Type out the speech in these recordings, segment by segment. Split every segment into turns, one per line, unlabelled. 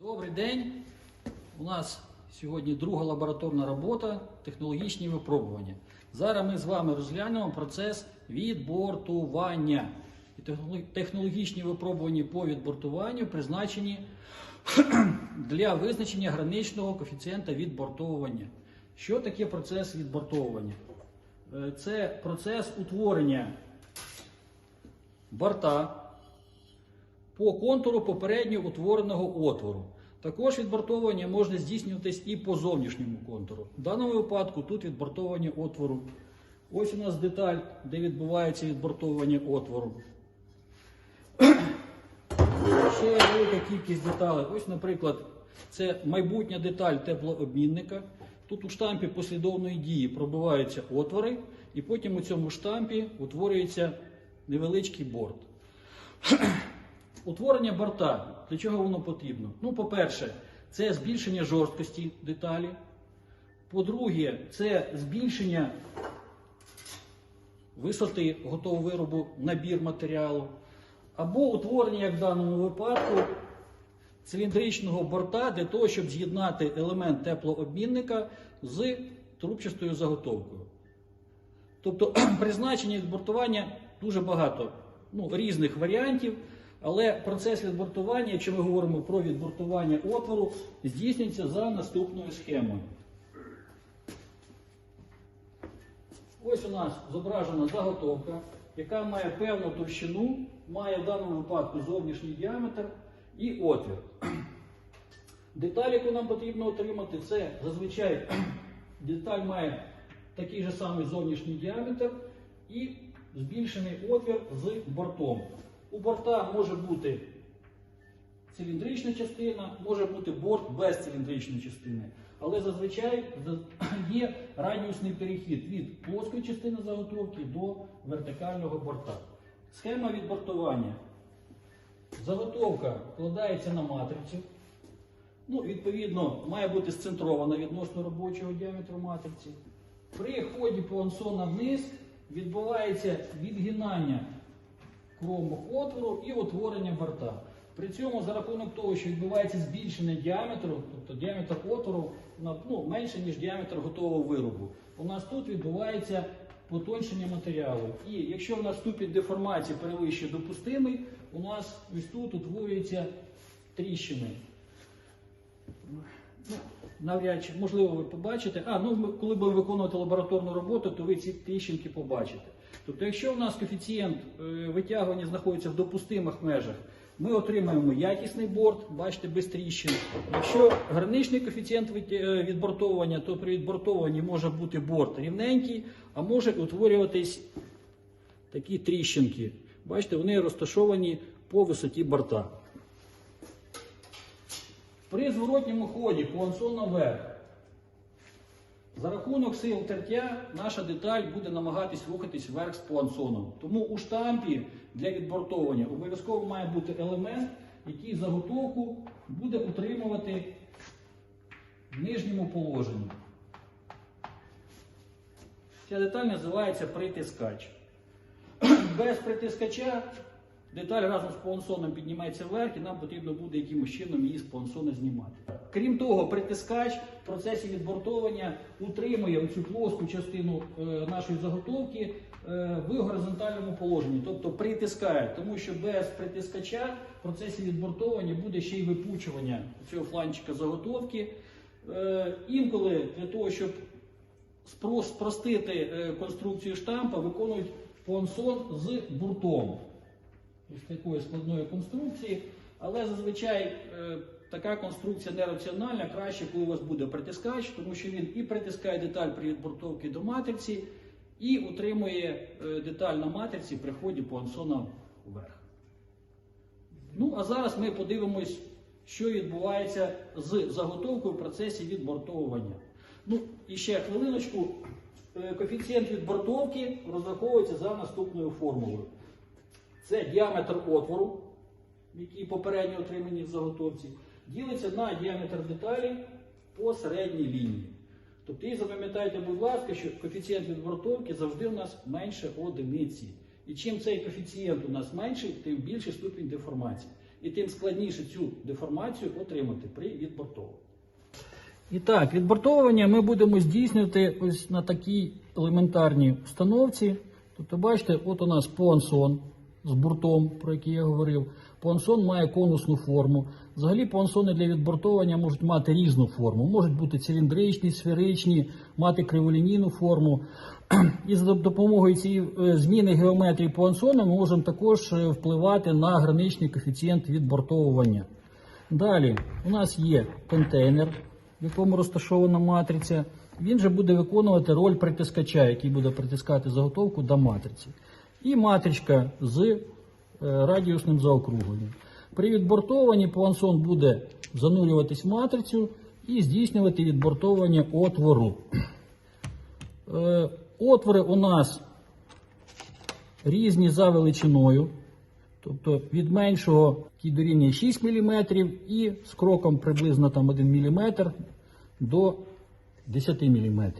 Добрий день. У нас сьогодні друга лабораторна робота технологічні випробування. Зараз ми з вами розглянемо процес відбортування. Технологічні випробування по відбортуванню призначені для визначення граничного коефіцієнта відбортовування. Що таке процес відбортовування? Е, Це процес утворення борта по контуру попередньо утвореного отвору. Також відбортовування може здійснюватись і по зовнішньому контуру. В даному випадку тут відбортовування отвору. Ось у нас деталь, де відбувається відбортовування отвору. Ще велика кількість деталей. Ось, наприклад, це майбутня деталь теплообмінника. Тут у штампі послідовної дії пробиваються отвори, і потім у цьому штампі утворюється невеличкий борт. Утворення борта. Для чого воно потрібно? Ну, по-перше, це збільшення жорсткості деталі. По-друге, це збільшення висоти готового виробу, набір матеріалу. Або утворення, як в даному випадку, циліндричного борта для того, щоб з'єднати елемент теплообмінника з трубчастою заготовкою. Тобто призначення відбортування дуже багато ну, різних варіантів, але процес відбортування, якщо ми говоримо про відбортування отвору, здійснюється за наступною схемою. Ось у нас зображена заготовка, яка має певну товщину, має в даному випадку зовнішній діаметр і отвір. Деталь, яку нам потрібно отримати, це зазвичай деталь має такий же самий зовнішній діаметр і збільшений отвір з бортом. У борта може бути циліндрична частина, може бути борт без циліндричної частини. Але зазвичай є радіусний перехід від плоскої частини заготовки до вертикального борта. Схема відбортування. Заготовка вкладається на матрицю. Ну, відповідно, має бути сцентрована відносно робочого діаметру матриці. При ході плансона вниз відбувається відгинання кромок отвору і утворення борта. При цьому за рахунок того, що відбувається збільшення діаметру, тобто діаметр отвору ну, менше, ніж діаметр готового виробу, у нас тут відбувається потоншення матеріалу. І якщо в нас ступінь деформації перевищує допустимий, у нас ось тут утворюються тріщини. Ну, навряд чи, можливо, ви побачите. А, ну коли будемо виконувати лабораторну роботу, то ви ці тріщинки побачите. Тобто, якщо у нас коефіцієнт е, витягування знаходиться в допустимих межах, ми отримаємо якісний борт, бачите, без тріщин. Якщо граничний коефіцієнт е, відбортовування, то при відбортовуванні може бути борт рівненький, а може утворюватись такі тріщинки. Бачите, вони розташовані по висоті борта. При зворотньому ході плансон наверх. За рахунок сил тертя наша деталь буде намагатись рухатись вверх з плансоном. Тому у штампі для відбортовування обов'язково має бути елемент, який заготовку буде утримувати в нижньому положенні. Ця деталь називається притискач. Без притискача деталь разом з плансоном піднімається вверх, і нам потрібно буде якимось чином її з плансона знімати. Крім того, притискач в процесі відбортовування утримує цю плоску частину е, нашої заготовки е, в горизонтальному положенні, тобто притискає, тому що без притискача в процесі відбортовування буде ще й випучування цього фланчика заготовки. Е, Інколи для того, щоб спростити конструкцію штампа, виконують понсон з буртом. Ось такої складної конструкції, але зазвичай така конструкція нераціональна, краще, коли у вас буде притискач, тому що він і притискає деталь при відбортовці до матриці, і утримує е, деталь на матриці при ході понсона вверх. Ну, а зараз ми подивимось, що відбувається з заготовкою в процесі відбортовування. Ну, і ще хвилиночку. Е, Коефіцієнт відбортовки розраховується за наступною формулою. Це діаметр отвору, який попередньо отримані в заготовці, ділиться на діаметр деталі по середній лінії. Тобто, і запам'ятайте, будь ласка, що коефіцієнт відбортовки завжди у нас менше одиниці. І чим цей коефіцієнт у нас менший, тим більший ступінь деформації. і тим складніше цю деформацію отримати при відбортовуванні. І так, відбортовування ми будемо здійснювати ось на такій елементарній установці. Тобто, бачите, от у нас понсон з буртом, про який я говорив. Понсон має конусну форму. Взагалі понсони для відбортовування можуть мати різну форму. Можуть бути циліндричні, сферичні, мати криволінійну форму. І за допомогою цієї е, зміни геометрії понсону ми можемо також е, впливати на граничний коефіцієнт відбортовування. Далі у нас є контейнер, в якому розташована матриця. Він же буде виконувати роль притискача, який буде притискати заготовку до матриці. І матричка з е, радіусним заокругленням. При відбортованні пуансон буде занурюватись в матрицю і здійснювати відбортовування отвору. Е, Отвори у нас різні за величиною. Тобто від меншого, який дорівнює 6 мм, і з кроком приблизно там 1 мм до 10 мм.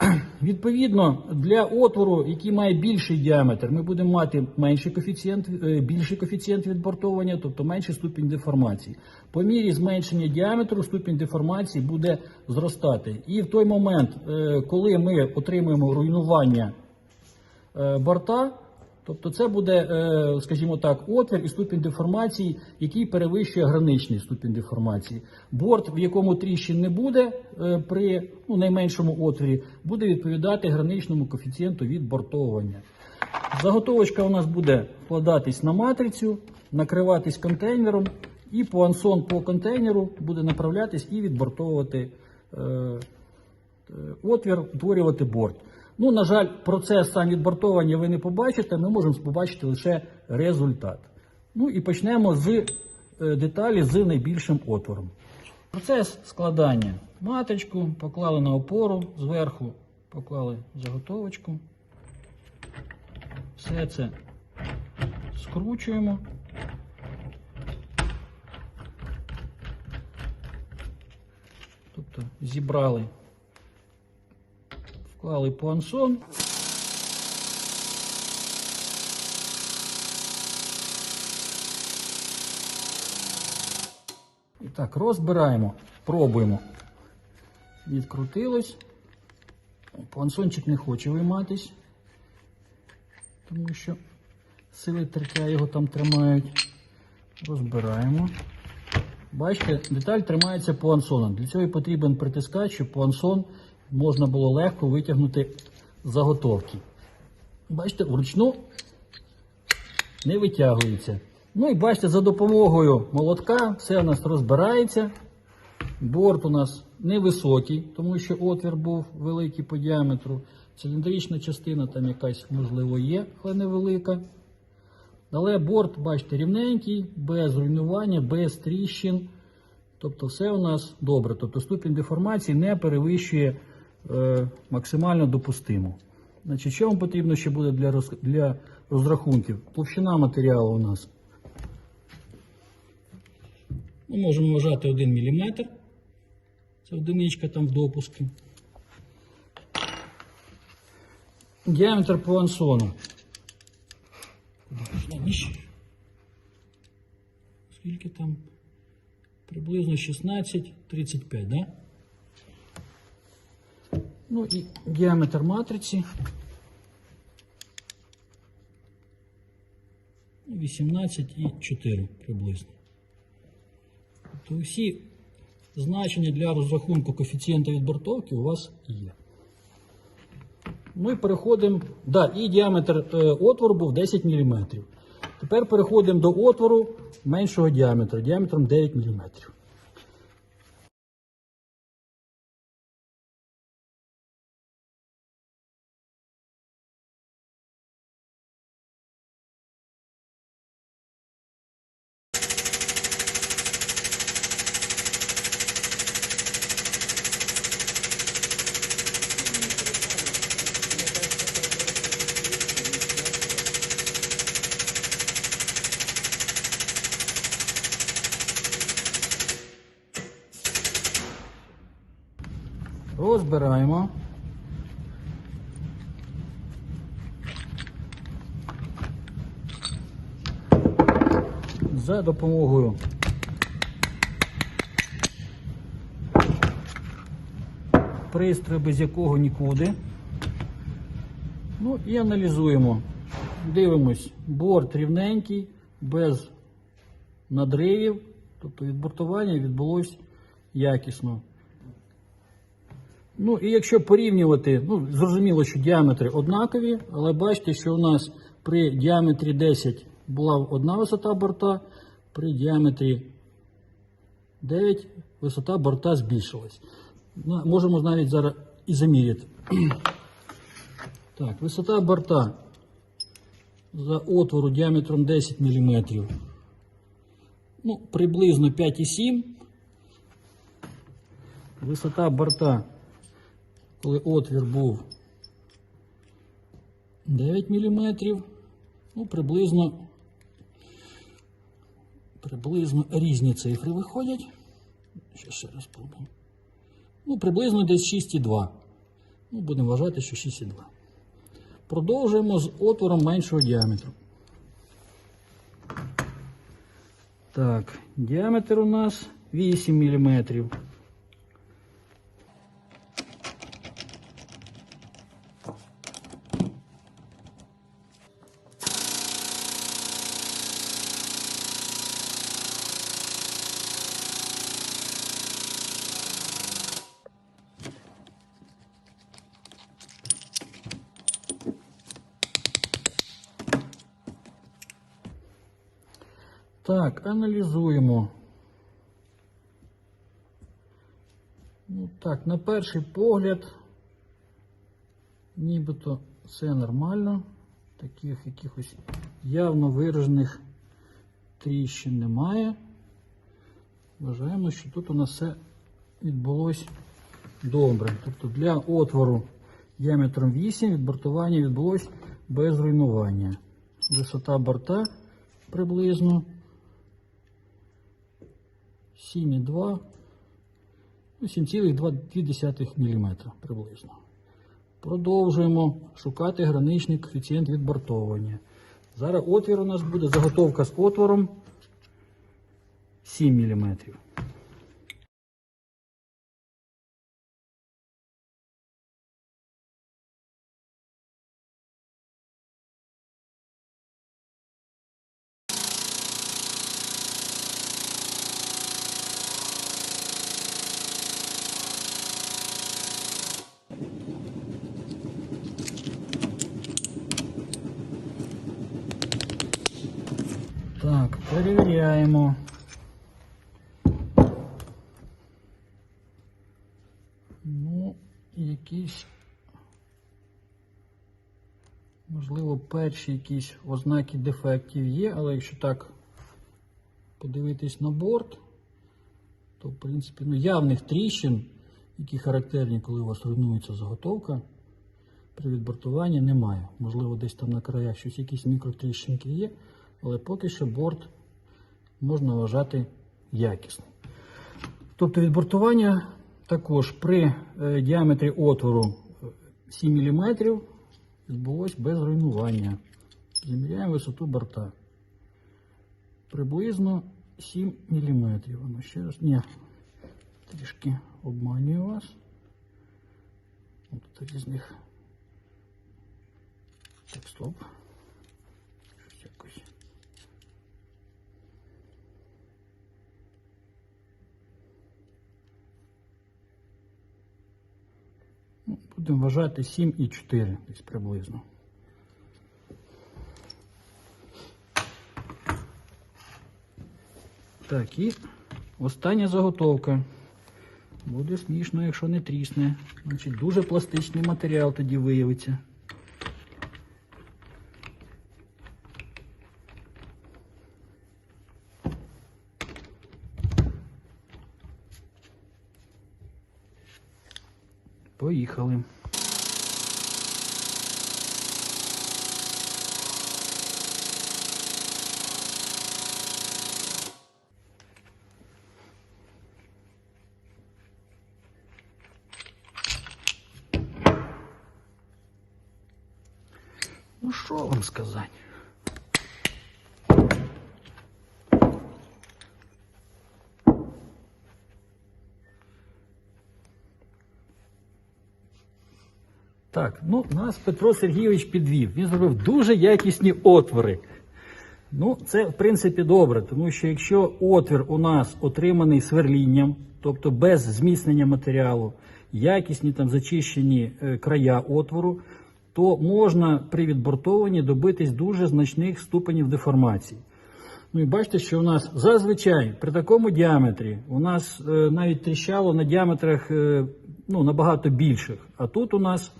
Відповідно, для отвору, який має більший діаметр, ми будемо мати менший коефіцієнт, е, більший коефіцієнт відбортовування, тобто менший ступінь деформації. По мірі зменшення діаметру ступінь деформації буде зростати. І в той момент, е, коли ми отримуємо руйнування е, борта, тобто це буде, е, скажімо так, отвір і ступінь деформації, який перевищує граничний ступінь деформації. Борт, в якому тріщин не буде е, при ну, найменшому отворі, буде відповідати граничному коефіцієнту відбортовування. Заготовочка у нас буде вкладатись на матрицю, накриватись контейнером, і пуансон по контейнеру буде направлятись і відбортовувати е, отвір, утворювати борт. Ну, на жаль, процес сам відбортовування ви не побачите, ми можемо побачити лише результат. Ну і почнемо з е, деталі з найбільшим отвором. Процес складання. Матричку поклали на опору, зверху поклали заготовочку. Все це скручуємо. Тобто зібрали, вклали пуансон. І так, розбираємо, пробуємо. Відкрутилось. Пуансончик не хоче вийматись, тому що сили тертя його там тримають. Розбираємо. Бачите, деталь тримається пуансоном. Для цього і потрібен притискач, щоб пуансон можна було легко витягнути заготовки. Бачите, вручну не витягується. Ну і бачите, за допомогою молотка все у нас розбирається. Борт у нас невисокий, тому що отвір був великий по діаметру. Циліндрична частина там якась, можливо, є, але невелика. Але борт, бачите, рівненький, без руйнування, без тріщин. Тобто все у нас добре. Тобто ступінь деформації не перевищує максимально допустиму. Значить, що вам потрібно ще буде для, роз, для розрахунків? Товщина матеріалу у нас. Ми можемо вважати 1 мм. Це одиничка там в допуску. Діаметр пуансону. Скільки там? Приблизно 16-35, да? Ну і діаметр матриці. 18,4 приблизно. Тобто всі значення для розрахунку коефіцієнта відбортовки у вас є. Ми переходимо. Да, і діаметр е, отвору був 10 мм. Тепер переходимо до отвору меншого діаметра, діаметром 9 мм. Розбираємо. за допомогою пристрою, без якого нікуди. Ну і аналізуємо. Дивимось, борт рівненький, без надривів, тобто відбортування відбулось якісно. Ну і якщо порівнювати, ну зрозуміло, що діаметри однакові, але бачите, що у нас при діаметрі 10 була одна висота борта, при діаметрі 9 висота борта збільшилась. Можемо навіть зараз і заміряти. Так, висота борта за отвору діаметром 10 мм. Ну, приблизно 5,7. Висота борта, коли отвір був 9 мм. Ну, приблизно, приблизно різні цифри виходять. Ще ще раз спробуємо. Ну, приблизно десь 6,2. Ну, будемо вважати, що 6,2. Продовжуємо з отвором меншого діаметру. Так, діаметр у нас 8 мм. Так, аналізуємо. Ну так, на перший погляд, нібито все нормально. Таких якихось явно виражених тріщин немає. Вважаємо, що тут у нас все відбулось добре. Тобто для отвору діаметром 8 відбортування відбулось без руйнування. Висота борта приблизно 7,2, ну, 7,2 мм приблизно. Продовжуємо шукати граничний коефіцієнт відбортовування. Зараз отвір у нас буде заготовка з отвором 7 мм. Так, перевіряємо. Ну, якісь, можливо, перші якісь ознаки дефектів є, але якщо так подивитись на борт, то, в принципі, ну, явних тріщин, які характерні, коли у вас руйнується заготовка, при відбортуванні немає. Можливо, десь там на краях щось якісь мікротріщинки є, але поки що борт можна вважати якісним. Тобто відбортування також при е, діаметрі отвору е, 7 мм відбулось без руйнування. Заміряємо висоту борта. Приблизно 7 мм. Воно ще раз. Ні, трішки обманюю вас. От різних. Так, стоп. Щось якось. Ну, Будемо вважати 7,4 десь приблизно. Так, і остання заготовка. Буде смішно, якщо не трісне. Значить, дуже пластичний матеріал тоді виявиться. Поїхали. Ну що вам сказати? Так, ну нас Петро Сергійович підвів. Він зробив дуже якісні отвори. Ну, це в принципі добре, тому що якщо отвір у нас отриманий сверлінням, тобто без зміцнення матеріалу, якісні там зачищені е, края отвору, то можна при відбортовуванні добитись дуже значних ступенів деформації. Ну і бачите, що у нас зазвичай при такому діаметрі у нас е, навіть тріщало на діаметрах е, ну, набагато більших. А тут у нас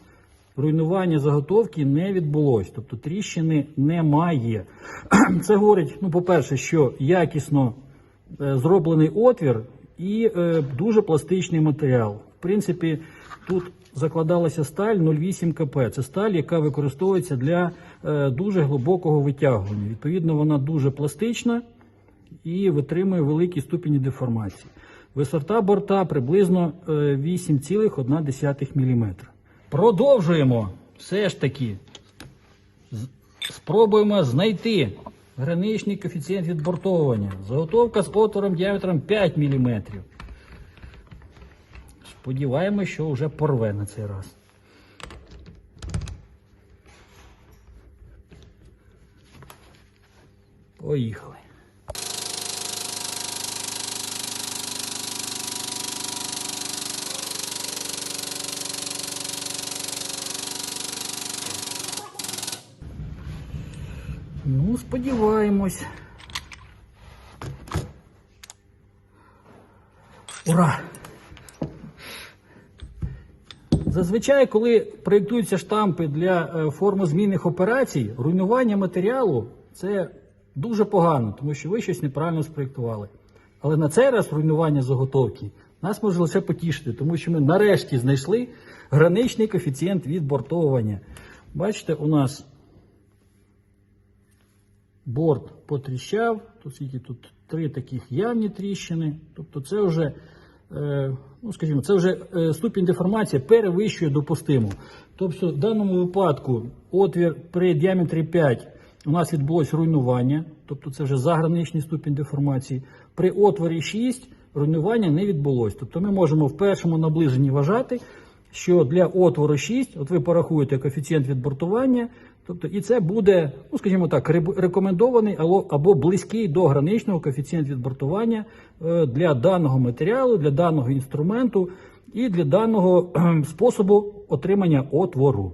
руйнування заготовки не відбулось, тобто тріщини немає. Це говорить, ну, по-перше, що якісно е, зроблений отвір і е, дуже пластичний матеріал. В принципі, тут закладалася сталь 0,8 КП. Це сталь, яка використовується для е, дуже глибокого витягування. Відповідно, вона дуже пластична і витримує великі ступені деформації. Висота борта приблизно е, 8,1 мм. Продовжуємо все ж таки. Спробуємо знайти граничний коефіцієнт відбортовування. Заготовка з отвором діаметром 5 мм. Сподіваємось, що вже порве на цей раз. Поїхали. Ну, сподіваємось. Ура! Зазвичай, коли проєктуються штампи для е, формозмінних операцій, руйнування матеріалу це дуже погано, тому що ви щось неправильно спроєктували. Але на цей раз руйнування заготовки нас може лише потішити, тому що ми нарешті знайшли граничний коефіцієнт відбортовування. Бачите, у нас борт потріщав, тут скільки тут три таких явні тріщини. Тобто це вже, е, ну скажімо, це вже е, ступінь деформації перевищує допустиму. Тобто, в даному випадку отвір при діаметрі 5 у нас відбулось руйнування, тобто це вже заграничний ступінь деформації. При отворі 6 руйнування не відбулось. Тобто ми можемо в першому наближенні вважати, що для отвору 6, от ви порахуєте коефіцієнт відбортування, тобто і це буде, ну скажімо так, рекомендований або, близький до граничного коефіцієнт відбортування е, для даного матеріалу, для даного інструменту і для даного способу отримання отвору.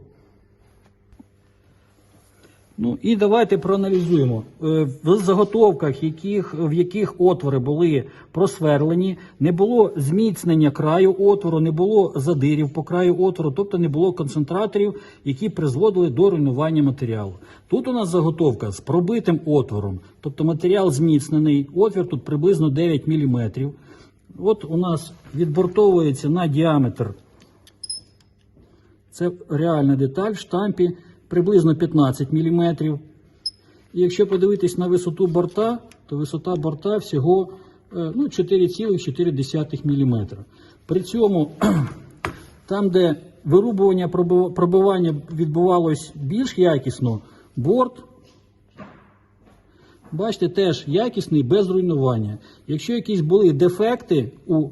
Ну і давайте проаналізуємо. Е, В заготовках, яких, в яких отвори були просверлені, не було зміцнення краю отвору, не було задирів по краю отвору, тобто не було концентраторів, які призводили до руйнування матеріалу. Тут у нас заготовка з пробитим отвором, тобто матеріал зміцнений, отвір тут приблизно 9 мм. От у нас відбортовується на діаметр це реальна деталь в штампі приблизно 15 мм. І якщо подивитись на висоту борта, то висота борта всього е, ну, 4,4 мм. При цьому там, де вирубування проби- пробивання відбувалось більш якісно, борт Бачите, теж якісний без руйнування. Якщо якісь були дефекти у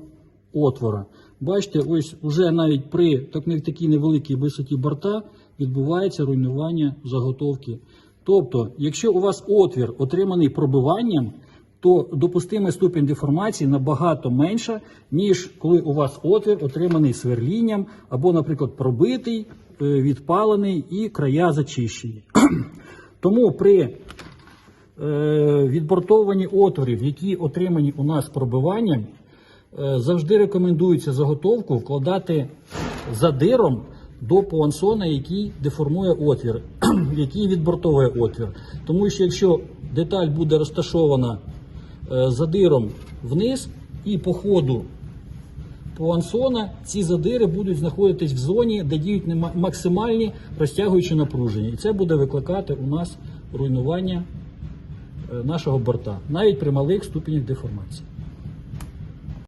отвора, бачите, ось уже навіть при такій невеликій висоті борта відбувається руйнування заготовки. Тобто, якщо у вас отвір отриманий пробиванням, то допустимий ступінь деформації набагато менша, ніж коли у вас отвір отриманий сверлінням або, наприклад, пробитий, е, відпалений і края зачищені. Тому при е, отворів, які отримані у нас пробиванням, е, завжди рекомендується заготовку вкладати задиром до пуансона, який деформує отвір, який відбортовує отвір. Тому що якщо деталь буде розташована е, задиром вниз і по ходу пуансона ці задири будуть знаходитись в зоні, де діють максимальні розтягуючі напруження. І це буде викликати у нас руйнування е, нашого борта, навіть при малих ступенях деформації.